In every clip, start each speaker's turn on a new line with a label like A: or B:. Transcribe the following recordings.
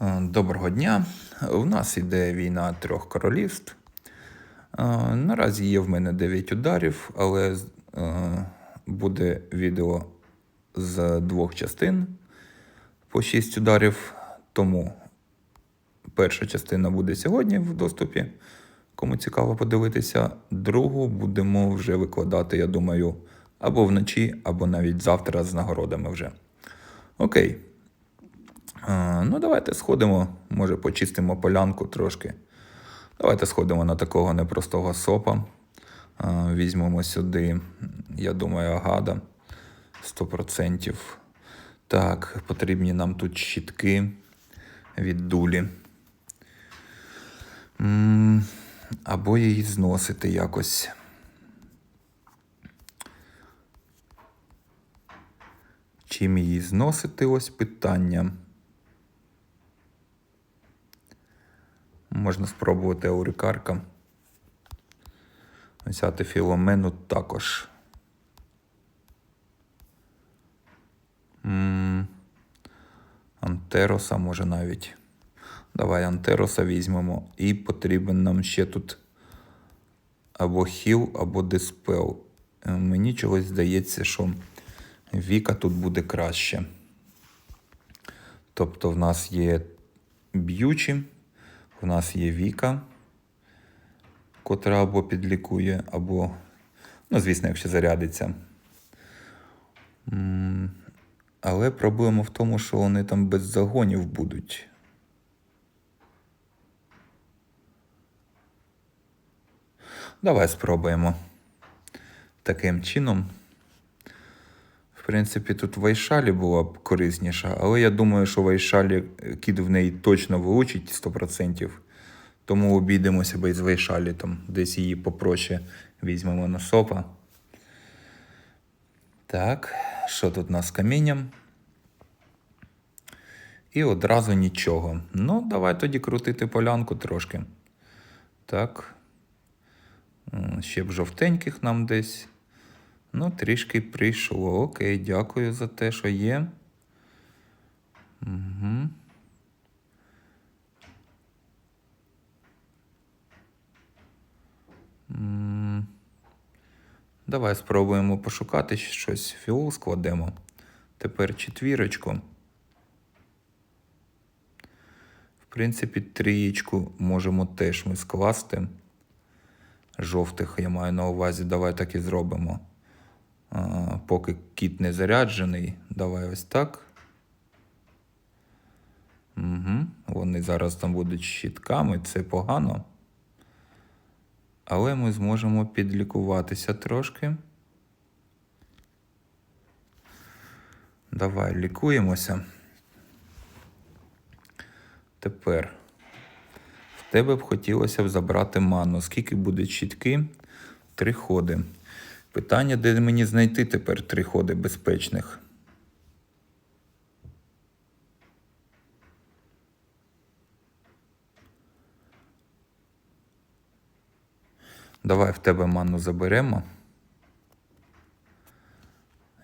A: Е, Доброго дня. У нас іде війна трьох королівств. Е, Наразі є в мене 9 ударів, але е, буде відео з двох частин по 6 ударів. Тому перша частина буде сьогодні в доступі. Кому цікаво подивитися, другу будемо вже викладати, я думаю, або вночі, або навіть завтра з нагородами вже. Окей. Ну, давайте сходимо, може, почистимо полянку трошки. Давайте сходимо на такого непростого сопа. Візьмемо сюди, я думаю, агада 100%. Так, потрібні нам тут щітки від дулі. Або її зносити якось. Чим її зносити? Ось питання. Можна спробувати аурикарка. Взяти філомену також. Антероса може навіть. Давай Антероса візьмемо. І потрібен нам ще тут або хіл, або диспел. Е, Мені чогось здається, що Віка тут буде краще. Тобто в нас є б'ючі, в нас є Віка, котра або підлікує, або, ну, звісно, якщо зарядиться. Але проблема в тому, що вони там без загонів будуть. Давай спробуємо таким чином. Принципі, тут Вайшалі була б корисніша, але я думаю, що Вайшалі е, кіт в неї точно вилучить 100%. Тому обійдемося без Вайшалі, там десь її попроще візьмемо на сопа. Так, що тут у нас з камінням? І одразу нічого. Ну, давай тоді крутити полянку трошки. Так. Ще б жовтеньких нам десь. Ну, трішки прийшло. Окей, дякую за те, що є. Угу. Давай спробуємо пошукати щось. Фіол складемо. Тепер четвірочку. В принципі, трієчку можемо теж ми скласти. Жовтих я маю на увазі, давай так і зробимо. Поки кіт не заряджений, давай ось так. Угу. Вони зараз там будуть щитками, це погано. Але ми зможемо підлікуватися трошки. Давай лікуємося. Тепер в тебе б хотілося б забрати ману. Скільки буде щітки? Три ходи. Питання, де мені знайти тепер три ходи безпечних. Давай в тебе ману заберемо.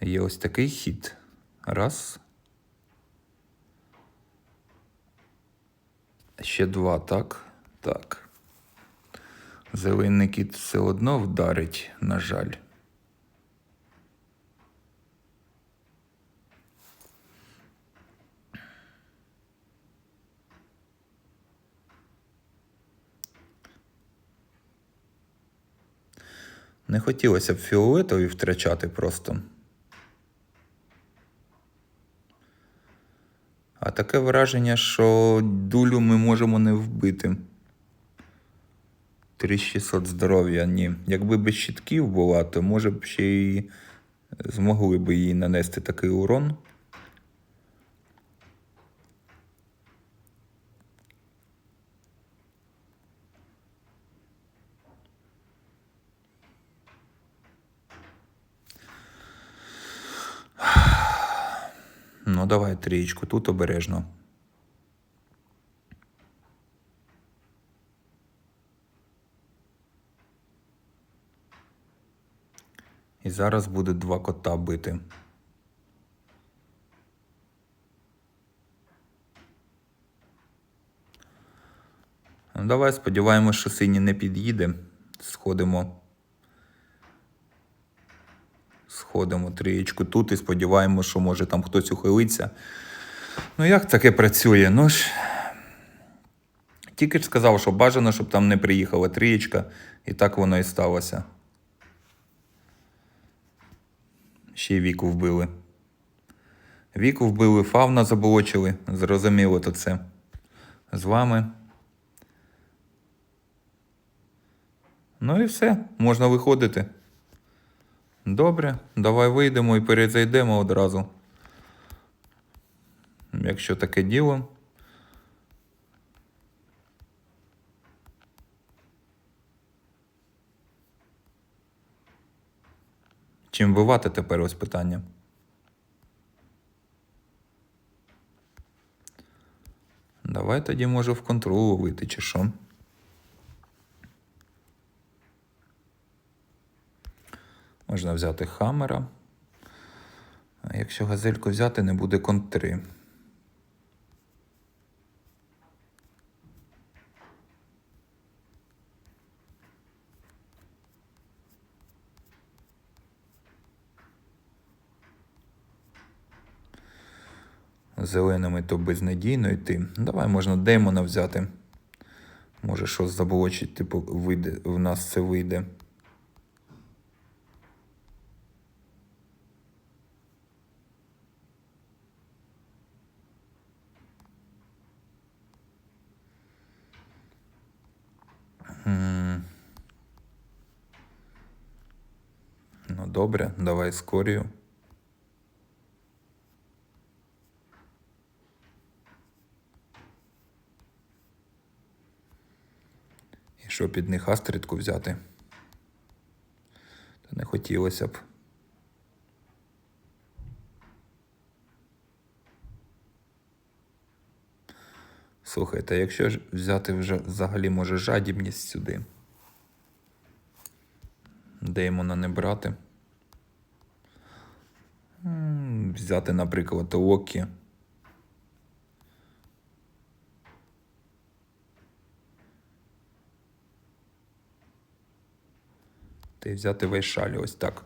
A: Є ось такий хід. Раз. Ще два, так? Так. Зелений кіт все одно вдарить, на жаль. Не хотілося б фіолетові втрачати просто. А таке враження, що дулю ми можемо не вбити. 3600 здоров'я, ні. Якби без щитків була, то може б ще й змогли б їй нанести такий урон. Ну, давай трієчку, тут обережно. І зараз буде два кота бити. Ну, давай сподіваємось, що синій не під'їде. Сходимо. Сходимо трієчку тут і сподіваємося, що може там хтось ухилиться. Ну, як таке працює? Ну ж. Тільки ж сказав, що бажано, щоб там не приїхала трієчка, і так воно і сталося. Ще й віку вбили. Віку вбили, фавна заболочили. Зрозуміло то це. З вами. Ну і все, можна виходити. Добре, давай вийдемо і перезайдемо одразу. Якщо таке діло. Чим бивати тепер ось питання? Давай тоді, може, в контролу вийти, чи що? Можна взяти хамера. А якщо газельку взяти, не буде контри. Зеленими то безнадійно йти. Давай можна демона взяти. Може, щось заблочить, типу, вийде, в нас це вийде. Добре, давай скорію. І що під них астридку взяти? Та не хотілося б. Слухайте, якщо ж взяти вже взагалі може жадібність сюди. Деймона не брати. М, Взяти, наприклад, Локі. Та й взяти Вайшалі ось так.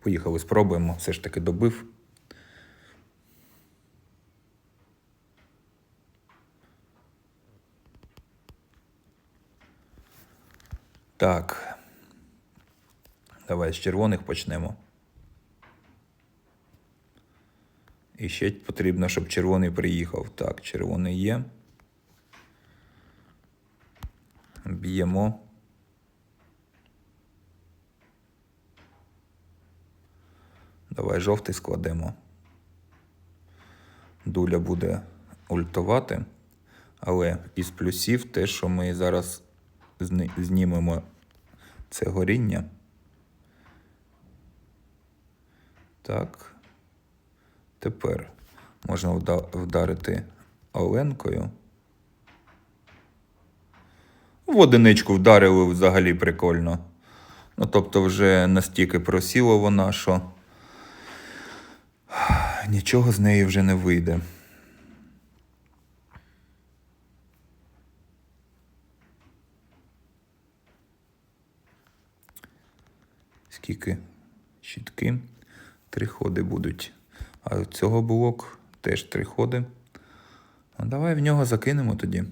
A: Поїхали, спробуємо. Все ж таки добив. Так. Давай з червоних почнемо. І ще потрібно, щоб червоний приїхав. Так, червоний є. Б'ємо. Давай жовтий складемо. Дуля буде ультувати, але із плюсів те, що ми зараз знімемо це горіння. Так. Тепер можна вдарити Оленкою. В одиничку вдарили взагалі прикольно. Ну, тобто, вже настільки просіла вона, що нічого з неї вже не вийде. Скільки щітки? Три ходи будуть. А цього блок теж три ходи. Ну, давай в нього закинемо тоді.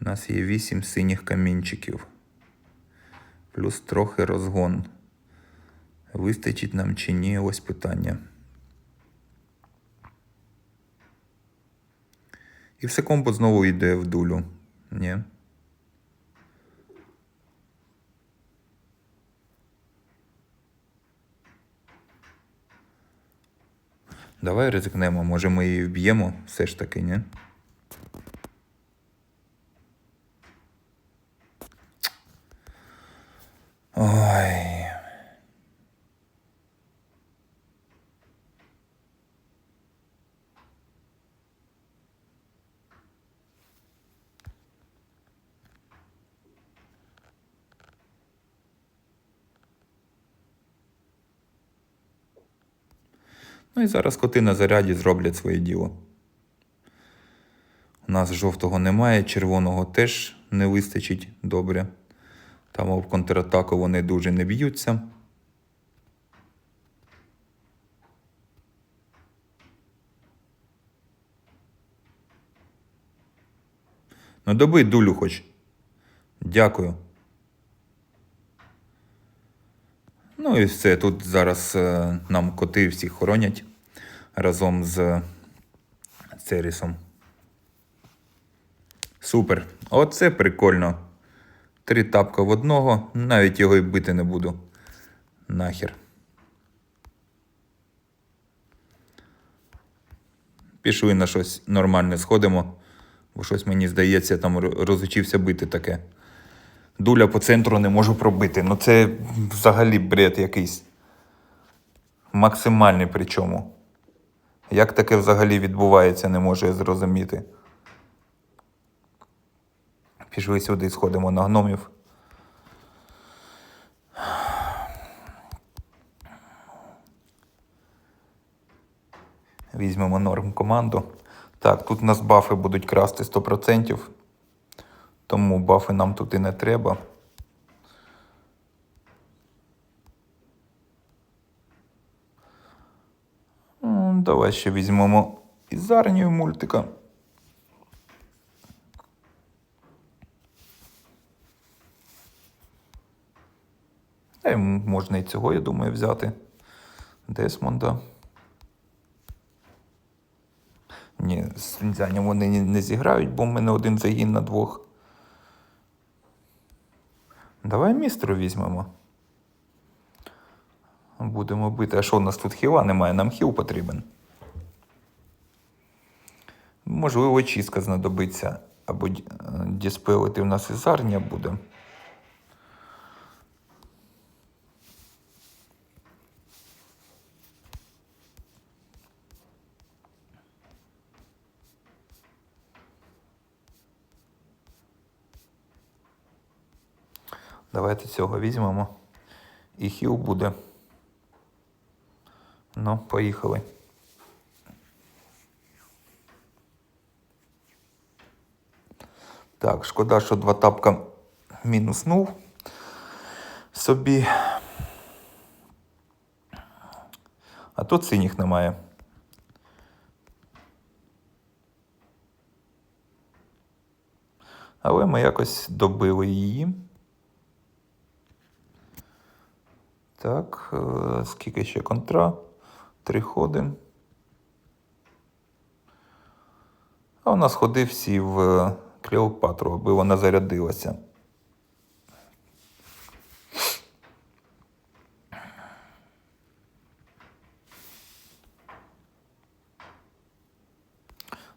A: У нас є вісім синіх камінчиків. Плюс трохи розгон. Вистачить нам чи ні, ось питання. І все комбо знову йде в дулю. Ні. Давай ризикнемо, може ми її вб'ємо все ж таки, ні? Ой. Ну і зараз коти на заряді зроблять своє діло. У нас жовтого немає, червоного теж не вистачить добре. Там в контратаку вони дуже не б'ються. Ну, добий дулю хоч. Дякую. Ну і все. Тут зараз е, нам коти всі хоронять разом з Церісом. Супер. Оце прикольно. Три тапка в одного, навіть його й бити не буду. Нахер. Пішли на щось нормальне сходимо, бо щось мені здається, там розучився бити таке. Дуля по центру не можу пробити. Ну це взагалі бред якийсь. Максимальний причому. Як таке взагалі відбувається, не можу я зрозуміти. Пішли сюди, сходимо на гномів. Візьмемо норм команду. Так, тут нас бафи будуть красти 100%. Тому бафи нам тут і не треба. Давай ще візьмемо із арнію мультика. Та й можна і цього, я думаю, взяти. Десмонда. Ні, з Лінзянем вони не зіграють, бо в мене один загін на двох. Давай містру візьмемо. Будемо бити. А що у нас тут хіла немає? Нам хіл потрібен. Можливо, чистка знадобиться. Або е, діспелити в нас із арнія буде. Давайте цього візьмемо. І хіл буде. Ну, поїхали. Так, шкода, що два тапка мінуснув собі. А тут синіх немає. Але ми якось добили її. Так, е, скільки ще контра? Три ходи. А у нас ходи всі в е, Клеопатру, аби вона зарядилася.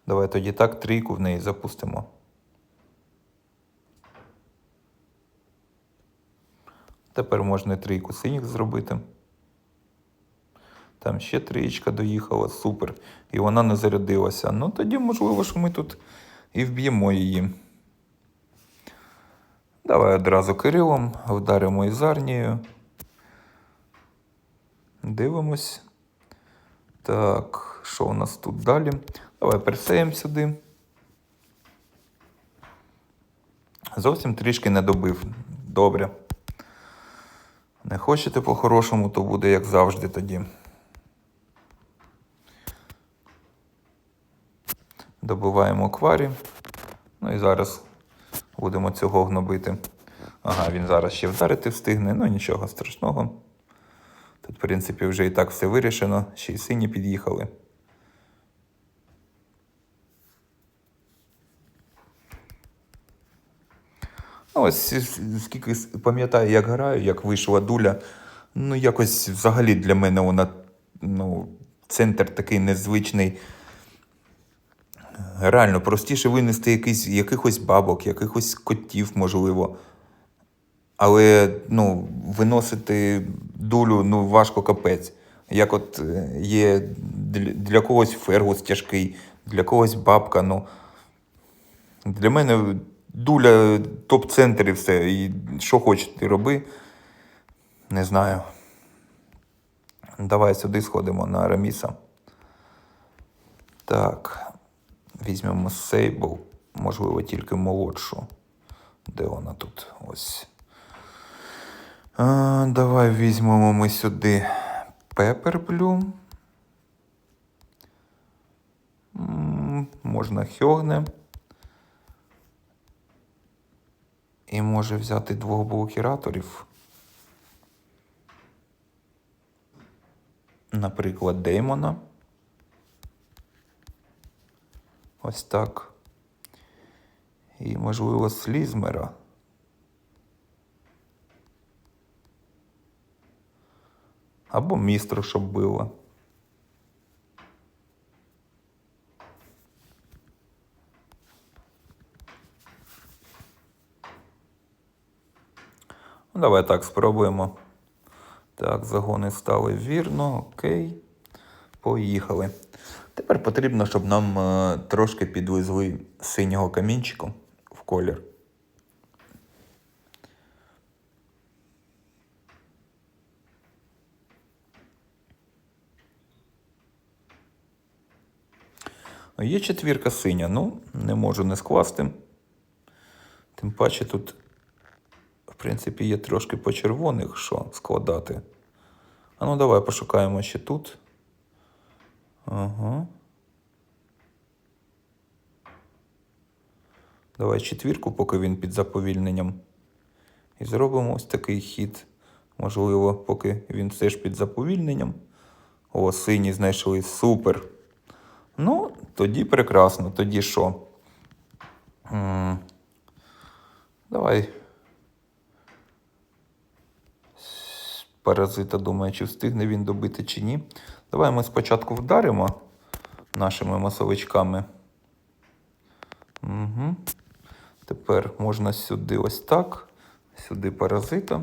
A: Давай тоді так трійку в неї запустимо. Тепер можна трійку синіх зробити. Там ще трієчка доїхала, супер. І вона не зарядилася. Ну тоді, можливо, що ми тут і вб'ємо її. Давай одразу Кирилом, вдаримо із арнією. Дивимось. Так, що у нас тут далі? Давай персеємо сюди. Зовсім трішки не добив. Добре. Не хочете по-хорошому, то буде як завжди тоді. Добиваємо кварі. Ну і зараз будемо цього гнобити. Ага, він зараз ще вдарити встигне, ну нічого страшного. Тут, в принципі, вже і так все вирішено, ще й сині під'їхали. Ну, ось скільки пам'ятаю, як граю, як вийшла дуля. Ну, якось взагалі для мене вона ну, центр такий незвичний. Реально, простіше винести якийсь, якихось бабок, якихось котів, можливо. Але ну, виносити дулю ну, важко капець. Як от е, є для когось фергус тяжкий, для когось бабка. Ну, для мене дуля топ-центр і все. І що хочеш, ти роби. Не знаю. Давай сюди сходимо на Араміса. Так, візьмемо Сейбл, можливо, тільки молодшу. Де вона тут? Ось. А, давай візьмемо ми сюди Pepper Blue. М, Можна Хьогне. І може взяти двох блокіраторів. Наприклад, Деймона. Ось так. І, можливо, Слізмера. Або містру, щоб було. Ну, давай так спробуємо. Так, загони стали вірно. Окей. Поїхали. Тепер потрібно, щоб нам е, трошки підвезли синього камінчику в колір. Є четвірка синя, ну, не можу не скласти. Тим паче тут, в принципі, є трошки по червоних, що складати. А ну давай пошукаємо ще тут. Ага. Давай четвірку, поки він під заповільненням. І зробимо ось такий хід. Можливо, поки він все ж під заповільненням. О, сині знайшли супер. Ну, тоді прекрасно. Тоді що? Давай. Паразита думаю, чи встигне він добити чи ні. Давай ми спочатку вдаримо нашими масовичками. Угу. Тепер можна сюди ось так. Сюди паразита.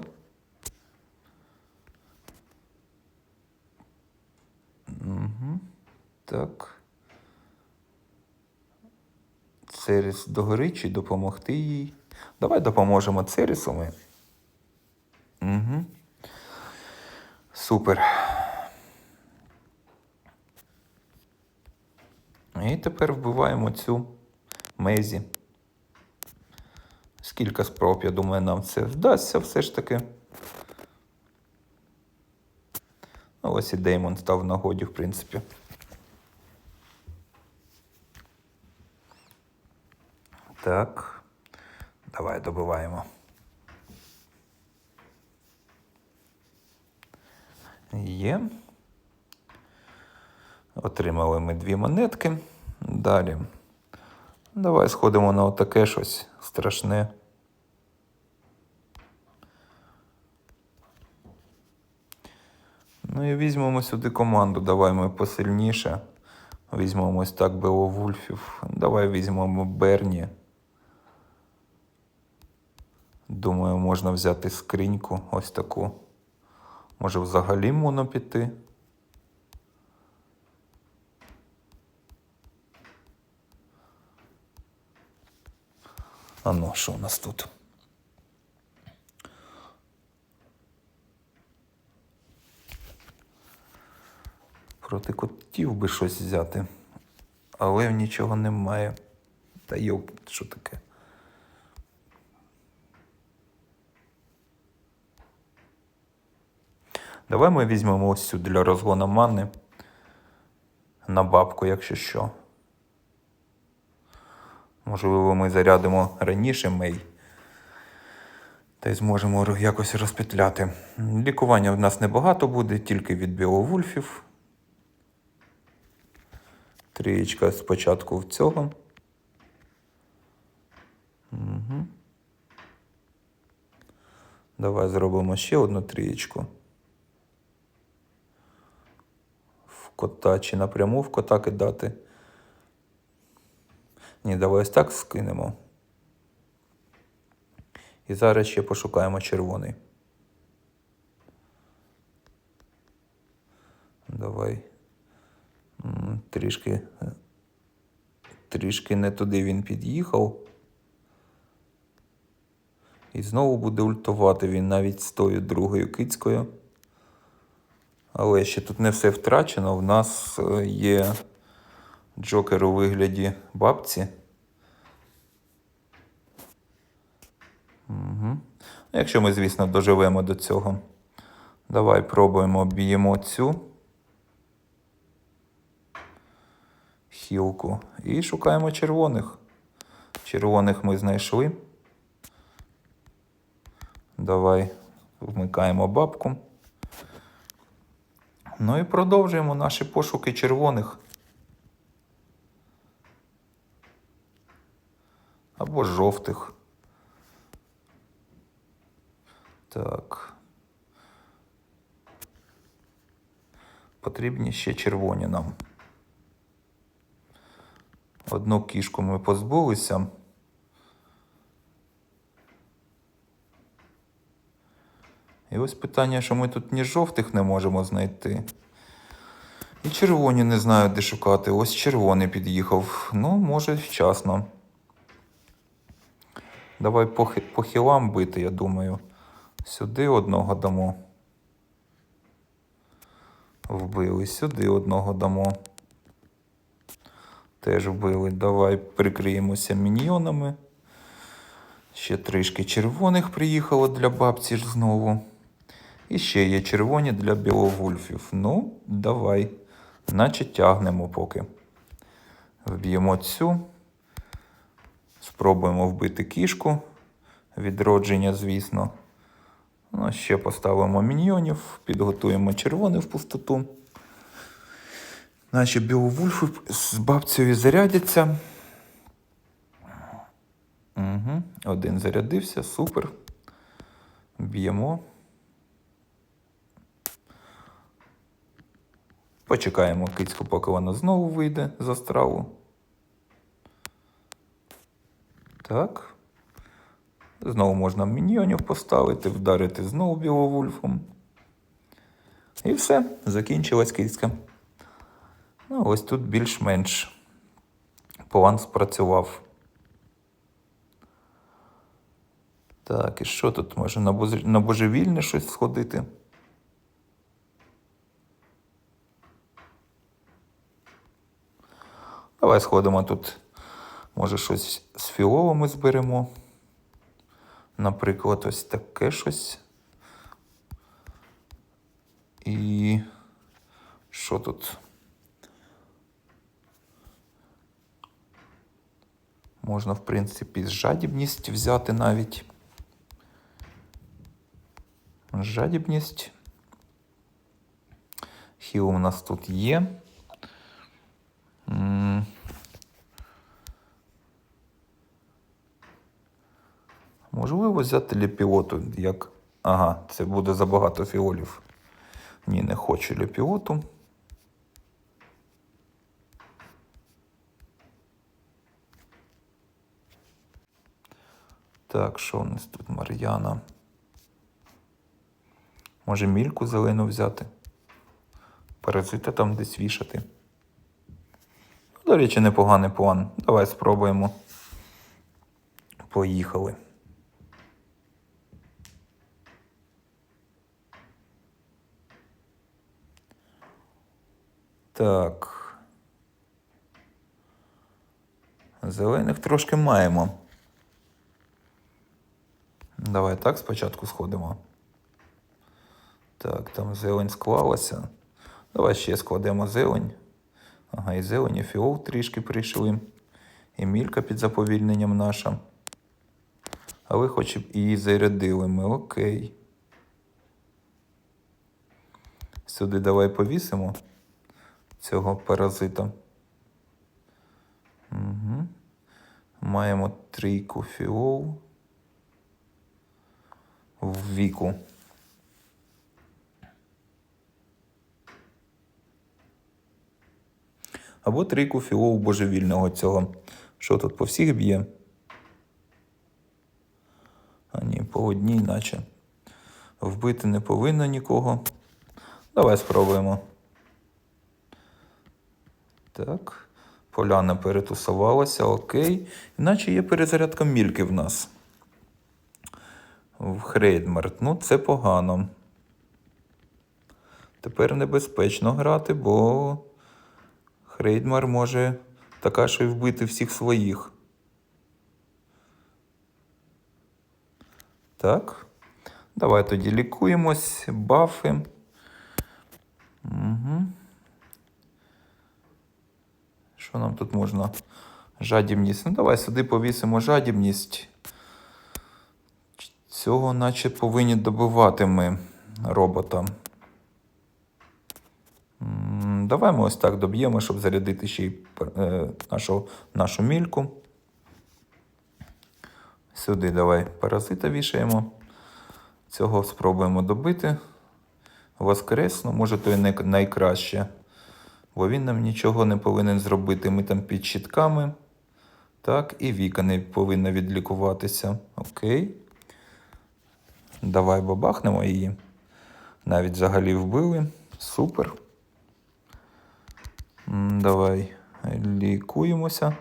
A: Угу. Так. Церіс догори чи допомогти їй. Давай допоможемо Церісу ми. Угу. Супер. І тепер вбиваємо цю Мезі. Скільки спроб, я думаю, нам це вдасться все ж таки. Ну, ось і Деймон став в нагоді, в принципі. Так. Давай добиваємо. Є. Отримали ми дві монетки. Далі. Давай сходимо на отаке щось страшне. Ну і візьмемо сюди команду. Давай ми посильніше. Візьмемо ось так Беовульфів. Давай візьмемо Берні. Думаю, можна взяти скриньку ось таку. Може взагалі моно піти. А ну, що у нас тут? Проти котів би щось взяти. Але нічого немає. Та йоп, що таке? Давай ми візьмемо ось цю для розгону мани на бабку, якщо що. Можливо, ми зарядимо раніше мей. Та й зможемо якось розпетляти. Лікування в нас небагато буде, тільки від біовульфів. Трієчка спочатку в цього. Угу. Давай зробимо ще одну трієчку. В кота чи напряму в кота кидати. Ні, давай ось так скинемо. І зараз ще пошукаємо червоний. Давай. Трішки. Трішки не туди він під'їхав. І знову буде ультувати він навіть з тою другою кицькою. Але ще тут не все втрачено. В нас е, є Джокер у вигляді бабці. Угу. Якщо ми, звісно, доживемо до цього. Давай пробуємо, б'ємо цю хілку і шукаємо червоних. Червоних ми знайшли. Давай вмикаємо бабку. Ну і продовжуємо наші пошуки червоних. Або жовтих. Так. Потрібні ще червоні нам. Одну кішку ми позбулися. І ось питання, що ми тут ні жовтих не можемо знайти. І червоні не знаю, де шукати. Ось червоний під'їхав. Ну, може, вчасно. Давай по, по хілам бити, я думаю. Сюди одного дамо. Вбили. Сюди одного дамо. Теж вбили. Давай прикриємося міньйонами. Ще трішки червоних приїхало для бабці ж знову. І ще є червоні для біловульфів. Ну, давай. Наче тягнемо поки. Вб'ємо цю. Спробуємо вбити кішку. Відродження, звісно. Ну, ще поставимо міньйонів, підготуємо червоний в пустоту. Наші біловульфи з бабцею зарядяться. Угу. Один зарядився, супер. Б'ємо. Почекаємо кицьку, поки вона знову вийде за страву. Так. Знову можна міньйонів поставити, вдарити знову біловульфом. І все, закінчилась кицька. Ну, ось тут більш-менш план спрацював. Так, і що тут? Може на, на божевільне щось сходити? Давай сходимо тут. Може, щось з фіолами зберемо. Наприклад, ось таке щось. І що тут? Можна, в принципі, жадібність взяти навіть. Жадібність. Хіл у нас тут є. М. Взяти ліпіоту, як. Ага, це буде забагато фіолів. Ні, не хочу ліпіоту. Так, що у нас тут Мар'яна? Може мільку зелену взяти? Паразита там десь вішати. До речі, непоганий план. Давай спробуємо. Поїхали. Так. Зелених трошки маємо. Давай так спочатку сходимо. Так, там зелень склалася. Давай ще складемо зелень. Ага, і зелень, і фіол трішки прийшли. І мілька під заповільненням наша. Але хоч б її зарядили ми, окей. Сюди давай повісимо цього паразита. Угу. Маємо трійку фіол в віку. Або трійку фіол божевільного цього. Що тут по всіх б'є? А ні, по одній, наче. Вбити не повинно нікого. Давай спробуємо. Так. Поляна перетусувалася, окей. Іначе є перезарядка мільки в нас. В Хрейдмарт. Ну, це погано. Тепер небезпечно грати, бо Хрейдмар може Така, що й вбити всіх своїх. Так. Давай тоді лікуємось, бафи. Угу. Що нам тут можна? Жадібність. Ну, давай сюди повісимо жадібність. Цього наче повинні добивати ми робота. Давай ми ось так доб'ємо, щоб зарядити ще й е, нашу, нашу мільку. Сюди давай паразита вішаємо. Цього спробуємо добити. Воскресну, може, то і найкраще. Бо він нам нічого не повинен зробити. Ми там під щитками. Так, і Віка не повинна відлікуватися. Окей. Давай бабахнемо її. Навіть взагалі вбили. Супер. Давай лікуємося.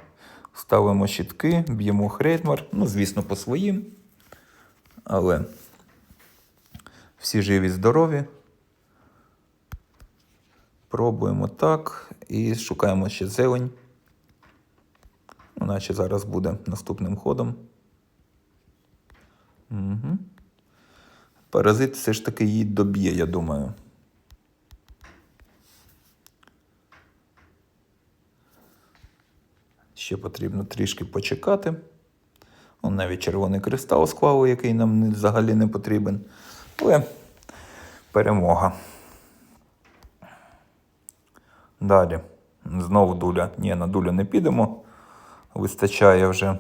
A: Ставимо щитки, б'ємо хрейтмар. Ну, звісно, по своїм. Але всі живі, здорові. Пробуємо так і шукаємо ще зелень. Ну, наче зараз буде наступним ходом. Угу. Паразит все ж таки її доб'є, я думаю. Ще потрібно трішки почекати. Он навіть червоний кристал склали, який нам взагалі не потрібен. Але перемога. Далі. Знову дуля. Ні, на дулю не підемо. Вистачає вже